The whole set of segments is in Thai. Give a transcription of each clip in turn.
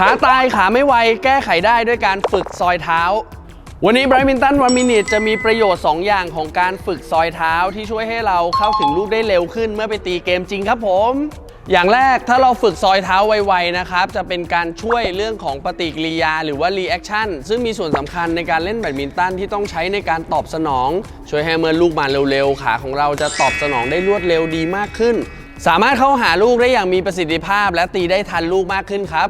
ขาตายขาไม่ไวแก้ไขได้ด้วยการฝึกซอยเท้า วันนี้ b r i g h t m i n t o n One Minute จะมีประโยชน์ 2 อย่างของการฝึกซอยเท้าที่ช่วยให้เราเข้าถึงลูกได้เร็วขึ้นเมื่อไปตีเกมจริงครับผม อย่างแรกถ้าเราฝึกซอยเท้าไวๆนะครับจะเป็นการช่วยเรื่องของปฏิกิริยาหรือว่า reaction ซึ่งมีส่วนสำคัญในการเล่นแบดมินตันที่ต้องใช้ในการตอบสนอง ช่วยให้เมื่อลูกมาเร็วๆขาของเราจะตอบสนองได้รวดเร็วดีมากขึ้น สามารถเข้าหาลูกได้อย่างมีประสิทธิภาพ และตีได้ทันลูกมากขึ้นครับ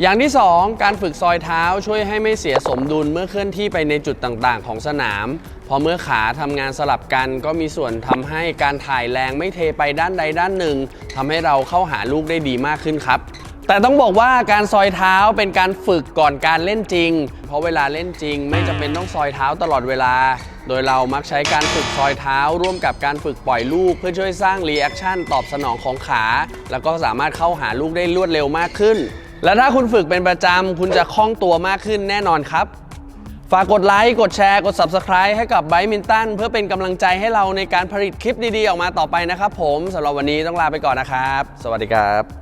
อย่างที่ 2 การฝึกซอยเท้าช่วยให้ไม่เสียสมดุลเมื่อเคลื่อนที่ไปในจุดต่างๆ ของสนาม พอเมื่อขาทำงานสลับกันก็มีส่วนทำให้การถ่ายแรงไม่เทไปด้านใดด้านหนึ่งทำให้เราเข้าหาลูกได้ดีมากขึ้นครับ แต่ต้องบอกว่าการซอยเท้าเป็นการฝึกก่อนการเล่นจริง เพราะเวลาเล่นจริง ไม่จำเป็นต้องซอยเท้าตลอดเวลา โดยเรามักใช้การฝึกซอยเท้า ร่วมกับการฝึกปล่อยลูก เพื่อช่วยสร้างรีแอคชั่นตอบสนองของขา แล้วก็สามารถเข้าหาลูกได้รวดเร็วมากขึ้น และถ้าคุณฝึกเป็นประจำ คุณจะคล่องตัวมากขึ้นแน่นอนครับ ฝากกดไลค์ กดแชร์ กด Subscribe ให้กับไบมินตันเพื่อเป็นกำลังใจให้เราในการผลิตคลิปดีๆ ออกมาต่อไปนะครับผมสำหรับวันนี้ต้องลาไปก่อนนะครับ สวัสดีครับ